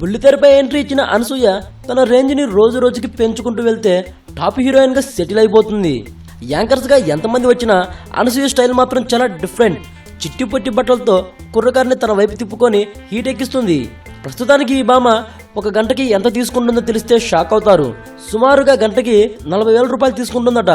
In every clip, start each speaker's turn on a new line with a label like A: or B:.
A: బుల్లితెరపై entry ఇచ్చిన అనసూయ తన రేంజ్ని రోజు రోజుకి పెంచుకుంటూ వెళ్తే టాప్ హీరోయిన్గా సెటిల్ అయిపోతుంది. యాంకర్స్గా ఎంతమంది వచ్చినా అనసూయ స్టైల్ మాత్రం చాలా డిఫరెంట్. చిట్టి పొట్టి బట్టలతో కుర్రకారిని తన వైపు తిప్పుకొని హీట్ ఎక్కిస్తుంది. ప్రస్తుతానికి ఈ భామ ఒక గంటకి ఎంత తీసుకుంటుందో తెలిస్తే షాక్ అవుతారు. సుమారుగా గంటకి నలభై వేల రూపాయలు తీసుకుంటుందట.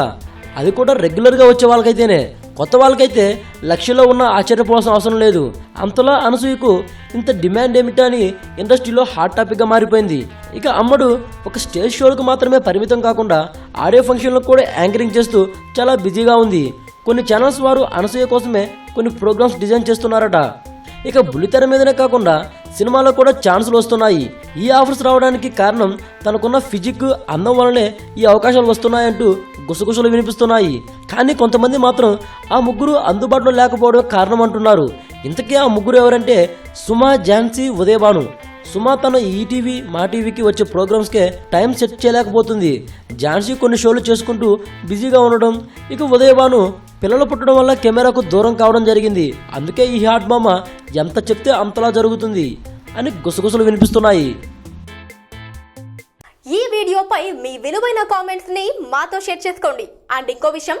A: అది కూడా రెగ్యులర్గా వచ్చే వాళ్ళకైతేనే. కొత్త వాళ్ళకైతే లక్షలో ఉన్న ఆశ్చర్యపోవాల్సిన అవసరం లేదు. అంతలా అనసూయకు ఇంత డిమాండ్ ఏమిటా అని ఇండస్ట్రీలో హాట్ టాపిక్గా మారిపోయింది. ఇక అమ్మడు ఒక స్టేజ్ షోలకు మాత్రమే పరిమితం కాకుండా ఆడియో ఫంక్షన్లకు కూడా యాంకరింగ్ చేస్తూ చాలా బిజీగా ఉంది. కొన్ని ఛానల్స్ వారు అనసూయ కోసమే కొన్ని ప్రోగ్రామ్స్ డిజైన్ చేస్తున్నారట. ఇక బుల్లితెర మీదనే కాకుండా సినిమాలో కూడా ఛాన్సులు వస్తున్నాయి. ఈ ఆఫర్స్ రావడానికి కారణం తనకున్న ఫిజిక్ అందం వల్లనే ఈ అవకాశాలు వస్తున్నాయంటూ గుసగుసలు వినిపిస్తున్నాయి. కానీ కొంతమంది మాత్రం ఆ ముగ్గురు అందుబాటులో లేకపోవడం కారణం అంటున్నారు ఇంతకీ ఆ ముగ్గురు ఎవరంటే సుమా ఝాన్సీ ఉదయభాను. సుమా తన ఈటీవీ మా టీవీకి వచ్చే ప్రోగ్రామ్స్కే టైం సెట్ చేయలేకపోతుంది. ఝాన్సీ కొన్ని షోలు చేసుకుంటూ బిజీగా ఉండడం ఇక ఉదయభాను పిల్లలు పుట్టడం వల్ల కెమెరాకు దూరం కావడం జరిగింది. అందుకే ఈ హాట్ మామ ఎంత చెప్తే అంతలా జరుగుతుంది అని గుసగుసలు వినిపిస్తున్నాయి.
B: ఈ వీడియోపై మీ విలువైన కామెంట్స్ని మాతో షేర్ చేసుకోండి. అండ్ ఇంకో విషయం